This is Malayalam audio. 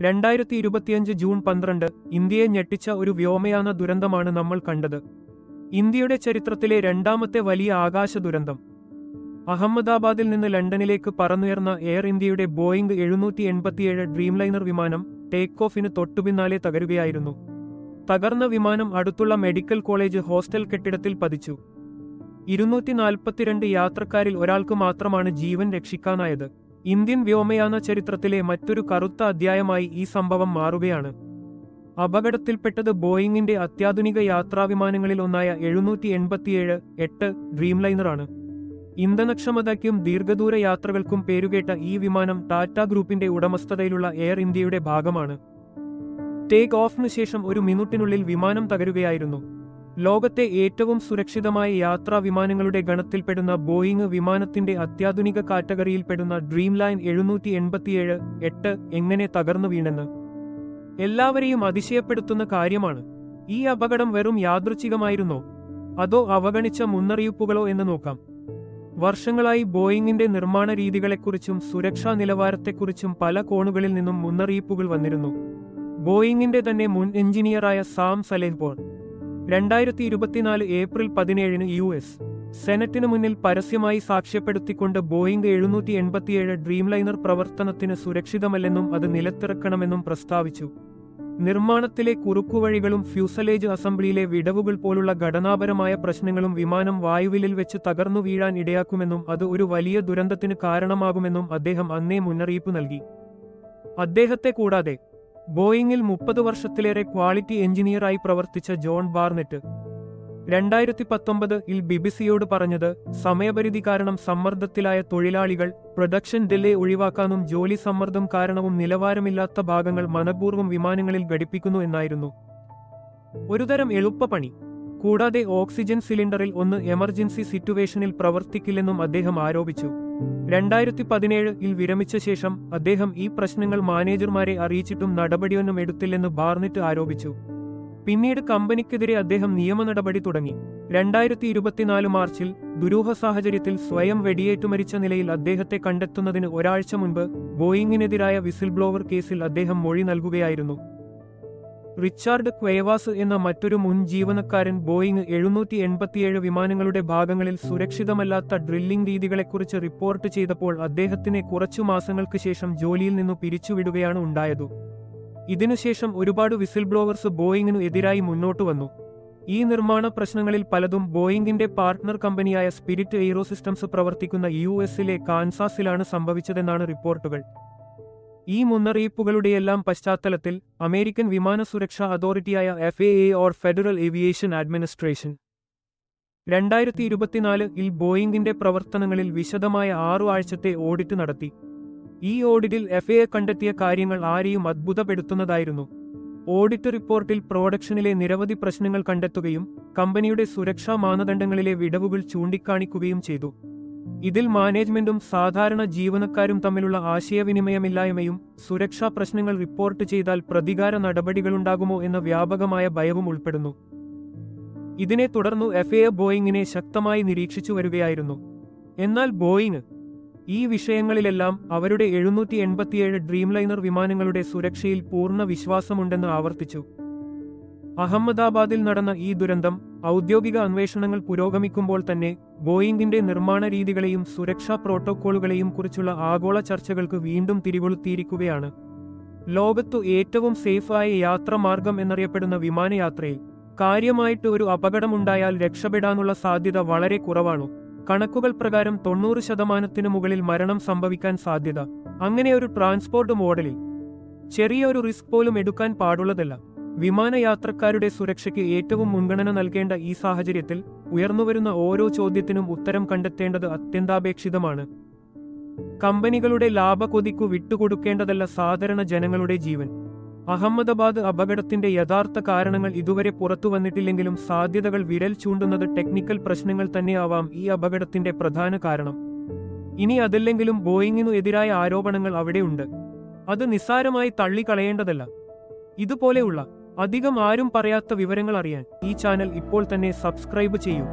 രണ്ടായിരത്തി ഇരുപത്തിയഞ്ച് ജൂൺ പന്ത്രണ്ട് ഇന്ത്യയെ ഞെട്ടിച്ച ഒരു വ്യോമയാന ദുരന്തമാണ് നമ്മൾ കണ്ടത്. ഇന്ത്യയുടെ ചരിത്രത്തിലെ രണ്ടാമത്തെ വലിയ ആകാശ ദുരന്തം. അഹമ്മദാബാദിൽ നിന്ന് ലണ്ടനിലേക്ക് പറന്നുയർന്ന എയർ ഇന്ത്യയുടെ ബോയിംഗ് എഴുന്നൂറ്റി എൺപത്തിയേഴ് ഡ്രീംലൈനർ വിമാനം ടേക്ക് ഓഫിന് തൊട്ടുപിന്നാലെ തകരുകയായിരുന്നു. തകർന്ന വിമാനം അടുത്തുള്ള മെഡിക്കൽ കോളേജ് ഹോസ്റ്റൽ കെട്ടിടത്തിൽ പതിച്ചു. ഇരുന്നൂറ്റി നാൽപ്പത്തിരണ്ട് യാത്രക്കാരിൽ ഒരാൾക്ക് മാത്രമാണ് ജീവൻ രക്ഷിക്കാനായത്. ഇന്ത്യൻ വ്യോമയാന ചരിത്രത്തിലെ മറ്റൊരു കറുത്ത അധ്യായമായി ഈ സംഭവം മാറുകയാണ്. അപകടത്തിൽപ്പെട്ടത് ബോയിങ്ങിന്റെ അത്യാധുനിക യാത്രാവിമാനങ്ങളിൽ ഒന്നായ എഴുന്നൂറ്റി എൺപത്തിയേഴ് എട്ട് ഡ്രീംലൈനറാണ്. ഇന്ധനക്ഷമതയ്ക്കും ദീർഘദൂര യാത്രകൾക്കും പേരുകേട്ട ഈ വിമാനം ടാറ്റ ഗ്രൂപ്പിന്റെ ഉടമസ്ഥതയിലുള്ള എയർ ഇന്ത്യയുടെ ഭാഗമാണ്. ടേക്ക് ഓഫിന് ശേഷം ഒരു മിനിറ്റിനുള്ളിൽ വിമാനം തകരുകയായിരുന്നു. ലോകത്തെ ഏറ്റവും സുരക്ഷിതമായ യാത്രാ വിമാനങ്ങളുടെ ഗണത്തിൽപ്പെടുന്ന ബോയിങ് വിമാനത്തിന്റെ അത്യാധുനിക കാറ്റഗറിയിൽപ്പെടുന്ന ഡ്രീം ലൈൻ എഴുന്നൂറ്റി എൺപത്തിയേഴ് എട്ട് എങ്ങനെ തകർന്നു വീണെന്ന് എല്ലാവരെയും അതിശയപ്പെടുത്തുന്ന കാര്യമാണ്. ഈ അപകടം വെറും യാദൃച്ഛികമായിരുന്നോ? അതോ അവഗണിച്ച മുന്നറിയിപ്പുകളോ എന്ന് നോക്കാം. വർഷങ്ങളായി ബോയിങ്ങിന്റെ നിർമ്മാണ രീതികളെക്കുറിച്ചും സുരക്ഷാ നിലവാരത്തെക്കുറിച്ചും പല കോണുകളിൽ നിന്നും മുന്നറിയിപ്പുകൾ വന്നിരുന്നു. ബോയിങ്ങിന്റെ തന്നെ മുൻ എഞ്ചിനീയറായ സാം സലേഹ്പോൾ രണ്ടായിരത്തി ഇരുപത്തിനാല് ഏപ്രിൽ പതിനേഴിന് യു എസ് സെനറ്റിന് മുന്നിൽ പരസ്യമായി സാക്ഷ്യപ്പെടുത്തിക്കൊണ്ട് ബോയിംഗ് എഴുന്നൂറ്റി എൺപത്തിയേഴ് ഡ്രീംലൈനർ പ്രവർത്തനത്തിന് സുരക്ഷിതമല്ലെന്നും അത് നിലത്തിറക്കണമെന്നും പ്രസ്താവിച്ചു. നിർമ്മാണത്തിലെ കുറുക്കുവഴികളും ഫ്യൂസലേജ് അസംബ്ലിയിലെ വിടവുകൾ പോലുള്ള ഘടനാപരമായ പ്രശ്നങ്ങളും വിമാനം വായുവിലിൽ വെച്ച് തകർന്നു വീഴാൻ ഇടയാക്കുമെന്നും അത് ഒരു വലിയ ദുരന്തത്തിന് കാരണമാകുമെന്നും അദ്ദേഹം അന്നേ മുന്നറിയിപ്പ് നൽകി. അദ്ദേഹത്തെ കൂടാതെ ബോയിങ്ങിൽ മുപ്പത് വർഷത്തിലേറെ ക്വാളിറ്റി എഞ്ചിനീയറായി പ്രവർത്തിച്ച ജോൺ ബാർനെറ്റ്. രണ്ടായിരത്തി പത്തൊമ്പത് ഇൽ ബിബിസിയോട് പറഞ്ഞത് സമയപരിധി കാരണം സമ്മർദ്ദത്തിലായ തൊഴിലാളികൾ പ്രൊഡക്ഷൻ ഡിലേ ഒഴിവാക്കാനും ജോലി സമ്മർദ്ദം കാരണവും നിലവാരമില്ലാത്ത ഭാഗങ്ങൾ മനഃപൂർവം വിമാനങ്ങളിൽ ഘടിപ്പിക്കുന്നു എന്നായിരുന്നു. ഒരുതരം എളുപ്പപ്പണി കൂടാതെ ഓക്സിജൻ സിലിണ്ടറിൽ ഒന്ന് എമർജൻസി സിറ്റുവേഷനിൽ പ്രവർത്തിക്കില്ലെന്നും അദ്ദേഹം ആരോപിച്ചു. രണ്ടായിരത്തി പതിനേഴിൽ വിരമിച്ച ശേഷം അദ്ദേഹം ഈ പ്രശ്നങ്ങൾ മാനേജർമാരെ അറിയിച്ചിട്ടും നടപടിയൊന്നും എടുത്തില്ലെന്ന് ബാർനെറ്റ് ആരോപിച്ചു. പിന്നീട് കമ്പനിക്കെതിരെ അദ്ദേഹം നിയമ നടപടി തുടങ്ങി. രണ്ടായിരത്തി ഇരുപത്തിനാല് മാർച്ചിൽ ദുരൂഹ സാഹചര്യത്തിൽ സ്വയം വെടിയേറ്റു മരിച്ച നിലയിൽ അദ്ദേഹത്തെ കണ്ടെത്തുന്നതിന് ഒരാഴ്ച മുൻപ് ബോയിങ്ങിനെതിരായ വിസിൽ ബ്ലോവർ കേസിൽ അദ്ദേഹം മൊഴി നൽകുകയായിരുന്നു. റിച്ചാർഡ് ക്വേവാസ് എന്ന മറ്റൊരു മുൻ ജീവനക്കാരൻ ബോയിങ് എഴുന്നൂറ്റി എൺപത്തിയേഴ് വിമാനങ്ങളുടെ ഭാഗങ്ങളിൽ സുരക്ഷിതമല്ലാത്ത ഡ്രില്ലിംഗ് രീതികളെക്കുറിച്ച് റിപ്പോർട്ട് ചെയ്തപ്പോൾ അദ്ദേഹത്തിനെ കുറച്ചു മാസങ്ങൾക്ക് ശേഷം ജോലിയിൽ നിന്നു പിരിച്ചുവിടുകയാണ് ഉണ്ടായത്. ഇതിനുശേഷം ഒരുപാട് വിസിൽ ബ്ലോവേഴ്സ് ബോയിങ്ങിനു എതിരായി മുന്നോട്ടു വന്നു. ഈ നിർമ്മാണ പ്രശ്നങ്ങളിൽ പലതും ബോയിങ്ങിന്റെ പാർട്ട്ണർ കമ്പനിയായ സ്പിരിറ്റ് എയ്റോസിസ്റ്റംസ് പ്രവർത്തിക്കുന്ന യു എസിലെ കാൻസാസിലാണ് സംഭവിച്ചതെന്നാണ് റിപ്പോർട്ടുകൾ. ഈ മുന്നറിയിപ്പുകളുടെയെല്ലാം പശ്ചാത്തലത്തിൽ അമേരിക്കൻ വിമാന സുരക്ഷാ അതോറിറ്റിയായ F A or federal aviation administration. രണ്ടായിരത്തി ഇരുപത്തിനാല് ഇൽ ബോയിങ്ങിന്റെ പ്രവർത്തനങ്ങളിൽ വിശദമായ ആറു ആഴ്ചത്തെ ഓഡിറ്റ് നടത്തി. ഈ ഓഡിറ്റിൽ എഫ് എ കണ്ടെത്തിയ കാര്യങ്ങൾ ആരെയും അത്ഭുതപ്പെടുത്തുന്നതായിരുന്നു. ഓഡിറ്റ് റിപ്പോർട്ടിൽ പ്രൊഡക്ഷനിലെ നിരവധി പ്രശ്നങ്ങൾ കണ്ടെത്തുകയും കമ്പനിയുടെ സുരക്ഷാ മാനദണ്ഡങ്ങളിലെ വിടവുകൾ ചൂണ്ടിക്കാണിക്കുകയും ചെയ്തു. ഇതിൽ മാനേജ്മെന്റും സാധാരണ ജീവനക്കാരും തമ്മിലുള്ള ആശയവിനിമയമില്ലായ്മയും സുരക്ഷാ പ്രശ്നങ്ങൾ റിപ്പോർട്ട് ചെയ്താൽ പ്രതികാര നടപടികളുണ്ടാകുമോ എന്ന വ്യാപകമായ ഭയവും ഉൾപ്പെടുന്നു. ഇതിനെ തുടർന്നു എഫ് എ ബോയിങ്ങിനെ ശക്തമായി നിരീക്ഷിച്ചു വരികയായിരുന്നു. എന്നാൽ ബോയിങ് ഈ വിഷയങ്ങളിലെല്ലാം അവരുടെ എഴുന്നൂറ്റി എൺപത്തിയേഴ് ഡ്രീംലൈനർ വിമാനങ്ങളുടെ സുരക്ഷയിൽ പൂർണ വിശ്വാസമുണ്ടെന്ന് ആവർത്തിച്ചു. അഹമ്മദാബാദിൽ നടന്ന ഈ ദുരന്തം ഔദ്യോഗിക അന്വേഷണങ്ങൾ പുരോഗമിക്കുമ്പോൾ തന്നെ ബോയിംഗിന്റെ നിർമ്മാണ രീതികളെയും സുരക്ഷാ പ്രോട്ടോക്കോളുകളെയും കുറിച്ചുള്ള ആഗോള ചർച്ചകൾക്ക് വീണ്ടും തിരികൊളുത്തിയിരിക്കുകയാണ്. ലോകത്തു ഏറ്റവും സേഫായ യാത്രാമാർഗം എന്നറിയപ്പെടുന്ന വിമാനയാത്രയിൽ കാര്യമായിട്ട് ഒരു അപകടമുണ്ടായാൽ രക്ഷപ്പെടാനുള്ള സാധ്യത വളരെ കുറവാണ്. കണക്കുകൾ പ്രകാരം തൊണ്ണൂറ് ശതമാനത്തിനു മുകളിൽ മരണം സംഭവിക്കാൻ സാധ്യത. അങ്ങനെ ഒരു ട്രാൻസ്പോർട്ട് മോഡലിൽ ചെറിയൊരു റിസ്ക് പോലും എടുക്കാൻ പാടുള്ളതല്ല. വിമാനയാത്രക്കാരുടെ സുരക്ഷയ്ക്ക് ഏറ്റവും മുൻഗണന നൽകേണ്ട ഈ സാഹചര്യത്തിൽ ഉയർന്നുവരുന്ന ഓരോ ചോദ്യത്തിനും ഉത്തരം കണ്ടെത്തേണ്ടത് അത്യന്താപേക്ഷിതമാണ്. കമ്പനികളുടെ ലാഭകൊതിക്കു വിട്ടുകൊടുക്കേണ്ടതല്ല സാധാരണ ജനങ്ങളുടെ ജീവൻ. അഹമ്മദാബാദ് അപകടത്തിന്റെ യഥാർത്ഥ കാരണങ്ങൾ ഇതുവരെ പുറത്തു പുറത്തുവന്നിട്ടില്ലെങ്കിലും സാധ്യതകൾ വിരൽ ചൂണ്ടുന്നത് ടെക്നിക്കൽ പ്രശ്നങ്ങൾ തന്നെയാവാം ഈ അപകടത്തിന്റെ പ്രധാന കാരണം. ഇനി അതല്ലെങ്കിലും ബോയിങ്ങിനു എതിരായ ആരോപണങ്ങൾ അവിടെയുണ്ട്. അത് നിസ്സാരമായി തള്ളിക്കളയേണ്ടതല്ല. ഇതുപോലെയുള്ള അധികം ആരും പറയാത്ത വിവരങ്ങൾ അറിയാൻ ഈ ചാനൽ ഇപ്പോൾ തന്നെ സബ്സ്ക്രൈബ് ചെയ്യൂ.